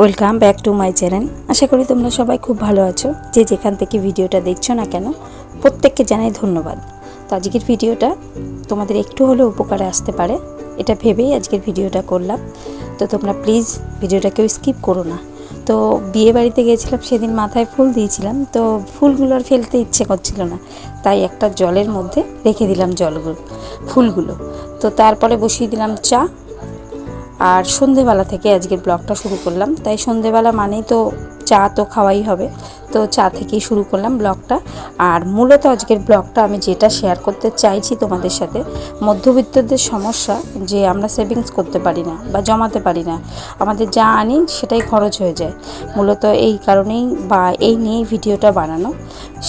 Welcome back to my channel আশা করি তোমরা সবাই খুব ভালো আছো। যে যেখান থেকে ভিডিওটা দেখছ না কেন, প্রত্যেককে জানাই ধন্যবাদ। তো আজকের ভিডিওটা তোমাদের একটু হলেও উপকারে আসতে পারে, এটা ভেবেই আজকের ভিডিওটা করলাম। তো তোমরা প্লিজ ভিডিওটা কেউ স্কিপ করো না। তো বিয়ে বাড়িতে গিয়েছিলাম, সেদিন মাথায় ফুল দিয়েছিলাম, তো ফুলগুলো আর ফেলতে ইচ্ছে করছিল না। তাই একটা জলের মধ্যে রেখে দিলাম জলগুলো, ফুলগুলো। তো তারপরে বসিয়ে দিলাম চা আর সন্ধেবেলা থেকে আজকের ব্লগটা শুরু করলাম। তাই সন্ধেবেলা মানেই তো চা তো খাওয়াই হবে। তো চা থেকেই শুরু করলাম ব্লগটা। আর মূলত আজকের ব্লগটা আমি যেটা শেয়ার করতে চাইছি তোমাদের সাথে, মধ্যবিত্তদের সমস্যা যে আমরা সেভিংস করতে পারি না বা জমাতে পারি না, আমাদের যা আনি সেটাই খরচ হয়ে যায়। মূলত এই কারণেই বা এই নিয়েই ভিডিওটা বানানো,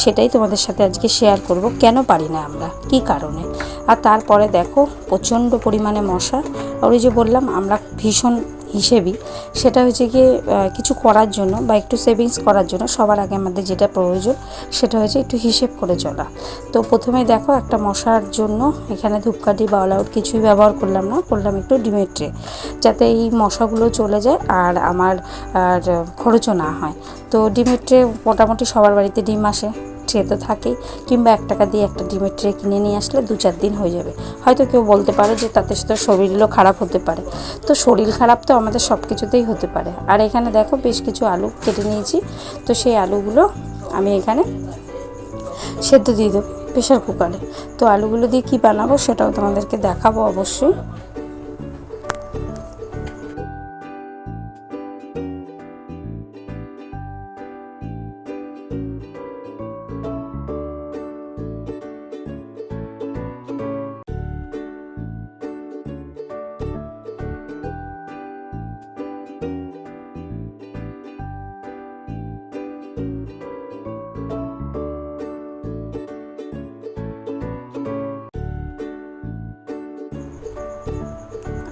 সেটাই তোমাদের সাথে আজকে শেয়ার করব, কেন পারি না আমরা, কি কারণে? আর তারপরে দেখো, প্রচণ্ড পরিমাণে মশা, আর ওই যে বললাম, আমরা ভীষণ হিসেবই সেটা হচ্ছে গিয়ে কিছু করার জন্য বা একটু সেভিংস করার জন্য সবার আগে আমাদের যেটা প্রয়োজন সেটা হচ্ছে একটু হিসেব করে চলা। তো প্রথমে দেখো একটা মশার জন্য এখানে ধূপকাঠি বা অল আউট কিছুই ব্যবহার করলাম না, করলাম একটু ডিমের ট্রে যাতে এই মশাগুলো চলে যায় আর আমার, আর খরচও না হয়। তো ডিমের ট্রে মোটামুটি সবার বাড়িতে ডিম আসে। ট্রে তো থাকেই। কিংবা এক টাকা দিয়ে একটা ডিমের ট্রে কিনে নিয়ে আসলে দু চার দিন হয়ে যাবে। হয়তো কেউ বলতে পারে যে তাতে তো শরীরও খারাপ হতে পারে। তো শরীর খারাপ তো আমাদের সব কিছুতেই হতে পারে। আর এখানে দেখো বেশ কিছু আলু কেটে নিয়েছি। তো সেই আলুগুলো আমি এখানে সেদ্ধ দিয়ে দেবো প্রেশার কুকারে। তো আলুগুলো দিয়ে কী বানাবো সেটাও তোমাদেরকে দেখাবো অবশ্যই।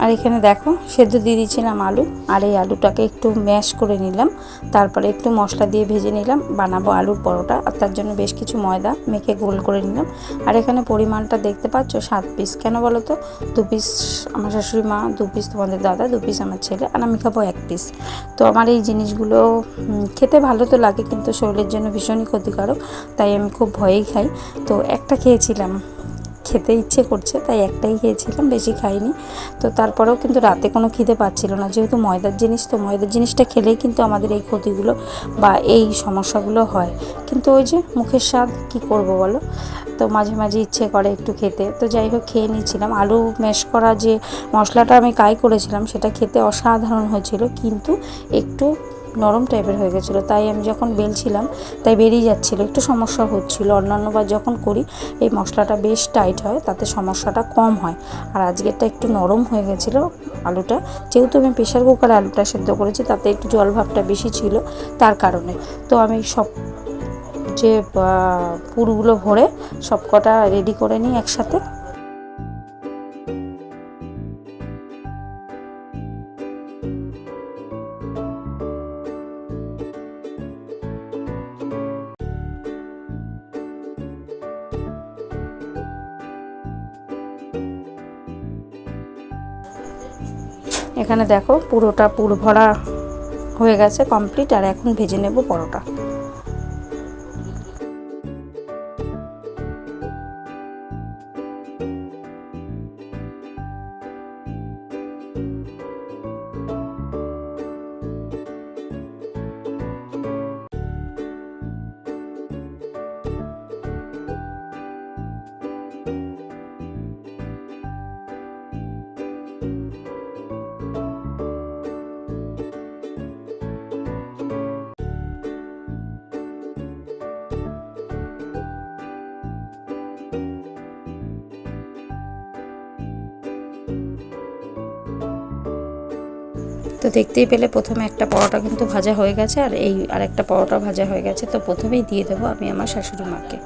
আর এখানে দেখো, সেদ্ধ দিয়ে দিয়েছিলাম আলু। আর এই আলুটাকে একটু ম্যাশ করে নিলাম। তারপরে একটু মশলা দিয়ে ভেজে নিলাম। বানাবো আলুর পরোটা। আর তার জন্য বেশ কিছু ময়দা মেখে গোল করে নিলাম। আর এখানে পরিমাণটা দেখতে পাচ্ছ, সাত পিস কেন বলো তো? দু পিস আমার শাশুড়ি মা, দু পিস তোমাদের দাদা, দু পিস আমার ছেলে, আর আমি খাব এক পিস তো আমার এই জিনিসগুলো খেতে ভালো তো লাগে, কিন্তু শরীরের জন্য ভীষণই ক্ষতিকারক। তাই আমি খুব ভয়েই খাই। তো একটা খেয়েছিলাম। খেতে ইচ্ছে করছে, তাই একটাই খেয়েছিলাম, বেশি খাইনি। তো তারপরেও কিন্তু রাতে কোনো খিদে পাচ্ছিল না। যেহেতু ময়দার জিনিস, তো ময়দার জিনিসটা খেলেই কিন্তু আমাদের এই ক্ষতিগুলো বা এই সমস্যাগুলো হয়। কিন্তু ওই যে মুখের স্বাদ, কি করব বলো? তো মাঝে মাঝে ইচ্ছে করে একটু খেতে। তো যাই হোক, খেয়ে নিয়েছিলাম আলু ম্যাশ করা যে মশলাটা আমি কাই করেছিলাম, সেটা খেতে অসাধারণ হয়েছিল। কিন্তু একটু নরম টাইপের হয়ে গেছিল। তাই আমি যখন বেলছিলাম, তাই বেরিয়ে যাচ্ছিল। একটু সমস্যা হচ্ছিল। অন্যান্যবার যখন করি, এই মশলাটা বেশ টাইট হয়, তাতে সমস্যাটা কম হয়। আর আজকেরটা একটু নরম হয়ে গেছিল আলুটা। যেহেতু আমি প্রেশার কুকারে আলুটা সেদ্ধ করেছি, তাতে একটু জল ভাবটা বেশি ছিল তার কারণে। তো আমি সব যে পুরগুলো ভরে সব কটা রেডি করে নিই একসাথে। এখানে দেখো পুরোটা পুর ভরা হয়ে গেছে কমপ্লিট আর এখন ভেজে নেব পরোটা। তো দেখতেই পেলে প্রথমে একটা পরোটা কিন্তু ভাজা হয়ে গেছে, আর এই আরেকটা পরোটা ভাজা হয়ে গেছে। তো প্রথমেই দিয়ে দেবো আমি আমার শাশুড়ি মাকে।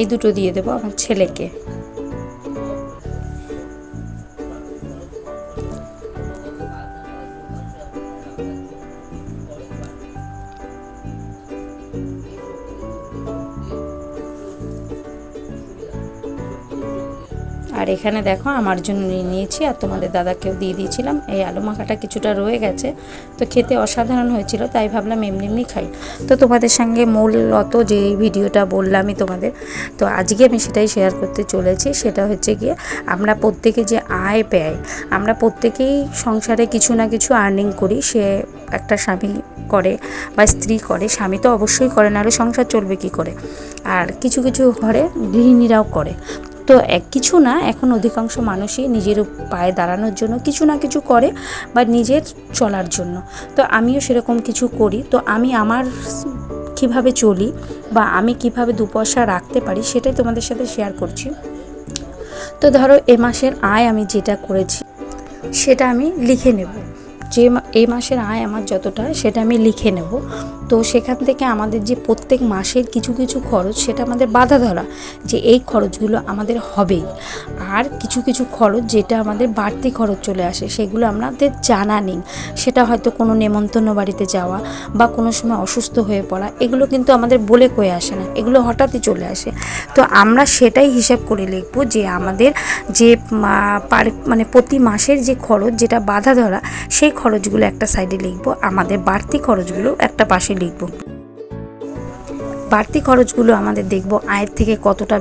এই দুটো দিয়ে দেবো আমার ছেলেকে। আর এখানে দেখো আমার জন্য নিয়ে নিয়েছি আর তোমাদের দাদাকেও দিয়ে দিয়েছিলাম। এই আলু মাখাটা কিছুটা রয়ে গেছে। তো খেতে অসাধারণ হয়েছিল, তাই ভাবলাম এমনি এমনি খাই। তো তোমাদের সঙ্গে মূলত যে ভিডিওটা বললামই তোমাদের, তো আজকে আমি সেটাই শেয়ার করতে চলেছি। সেটা হচ্ছে গিয়ে আমরা প্রত্যেকে যে আয় ব্যয়, আমরা প্রত্যেকেই সংসারে কিছু না কিছু আর্নিং করি। সে একটা স্বামী করে বা স্ত্রী করে, স্বামী তো অবশ্যই করে, নাহলে সংসার চলবে কি করে? আর কিছু কিছু ঘরে গৃহিণীরাও করে। তো এক, কিছু না, এখন অধিকাংশ মানুষই নিজের পায়ে দাঁড়ানোর জন্য কিছু না কিছু করে বা নিজের চলার জন্য। তো আমিও সেরকম কিছু করি। তো আমি আমার কীভাবে চলি বা আমি কীভাবে দু পয়সা রাখতে পারি সেটাই তোমাদের সাথে শেয়ার করছি। তো ধরো এ মাসের আয় আমি যেটা করেছি, সেটা আমি লিখে নেব। যে এই মাসের আয় আমার যতটা সেটা আমি লিখে নেব। তো সেখান থেকে আমাদের যে প্রত্যেক মাসের কিছু কিছু খরচ সেটা আমাদের বাধা ধরা যে এই খরচগুলো আমাদের হবেই। আর কিছু কিছু খরচ যেটা আমাদের বাড়তি খরচ চলে আসে সেগুলো আমাদের জানা নেই। সেটা হয়তো কোনো নেমন্তন্ন বাড়িতে যাওয়া বা কোনো সময় অসুস্থ হয়ে পড়া এগুলো কিন্তু আমাদের বলে কয়ে আসে না। এগুলো হঠাৎই চলে আসে। তো আমরা সেটাই হিসাব করে লিখব যে আমাদের যে পার- মানে প্রতি মাসের যে খরচ যেটা বাধা ধরা সেই খরচগুলো একটা সাইডে লিখব। আমাদের বাড়তি খরচগুলো একটা পাশে লিখব। বাড়তি খরচগুলো আমাদের দেখব আয়ের থেকে কতটা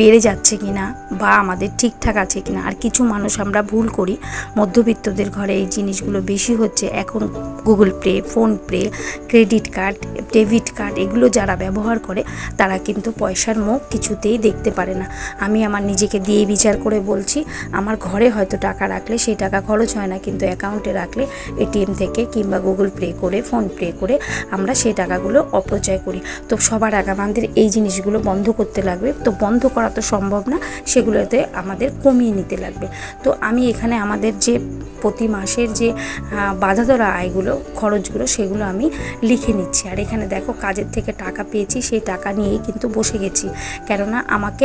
বেড়ে যাচ্ছে কিনা বা আমাদের ঠিকঠাক আছে কি না আর কিছু মানুষ আমরা ভুল করি। মধ্যবিত্তদের ঘরে এই জিনিসগুলো বেশি হচ্ছে। এখন Google Pay PhonePe credit card debit card এগুলো যারা ব্যবহার করে, তারা কিন্তু পয়সার মুখ কিছুতেই দেখতে পারে না। আমি আমার নিজেকে দিয়ে বিচার করে বলছি, আমার ঘরে হয়তো টাকা রাখলে সেই টাকা খরচ হয় না, কিন্তু অ্যাকাউন্টে রাখলে এটিএম থেকে কিংবা গুগল পে করে ফোন পে করে আমরা সেই টাকাগুলো অপচয় করি। তো সবার আগে আমাদের এই জিনিসগুলো বন্ধ করতে লাগবে। তো বন্ধ করা তো সম্ভব না, সেগুলোতে আমাদের কমিয়ে নিতে লাগবে। তো আমি এখানে আমাদের যে প্রতি মাসের যে বাধা ধরা আয়গুলো, খরচগুলো, সেগুলো আমি লিখে নিচ্ছি। আর এখানে দেখো কাজের থেকে টাকা পেয়েছি, সেই টাকা নিয়েই কিন্তু বসে গেছি। কেননা আমাকে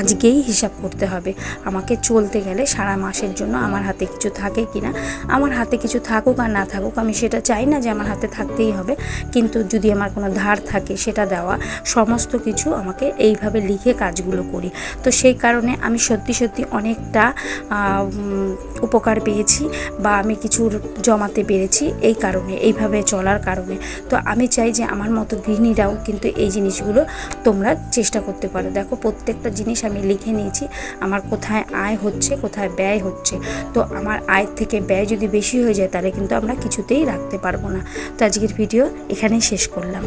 আজকেই হিসাব করতে হবে। আমাকে চলতে গেলে সারা মাসের জন্য আমার হাতে কিছু থাকে কি না, আমার হাতে কিছু থাকুক আর না থাকুক, আমি সেটা চাই না যে আমার হাতে থাকতেই হবে। কিন্তু যদি আমার কোনো ধার থাকে, সেটা দেওয়া, সমস্ত কিছু আমাকে এইভাবে লিখে কাজগুলো করি তো সেই কারণে আমি সত্যি সত্যি অনেকটা উপকার পেয়েছি বা আমি কিছু জমাতে পেরেছি এই কারণে, এইভাবে চলার কারণে। তো আমি চাই যে আমার মতো গৃহিণীরাও কিন্তু এই জিনিসগুলো তোমরা চেষ্টা করতে পারো। দেখো, প্রত্যেকটা জিনিস আমি লিখে নিয়েছি, আমার কোথায় আয় হচ্ছে, কোথায় ব্যয় হচ্ছে। তো আমার আয়ের থেকে ব্যয় যদি বেশি হয়ে যায়, তাহলে কিন্তু আমরা কিছুতেই রাখতে পারব না। তো আজকের ভিডিও এখানেই শেষ করলাম।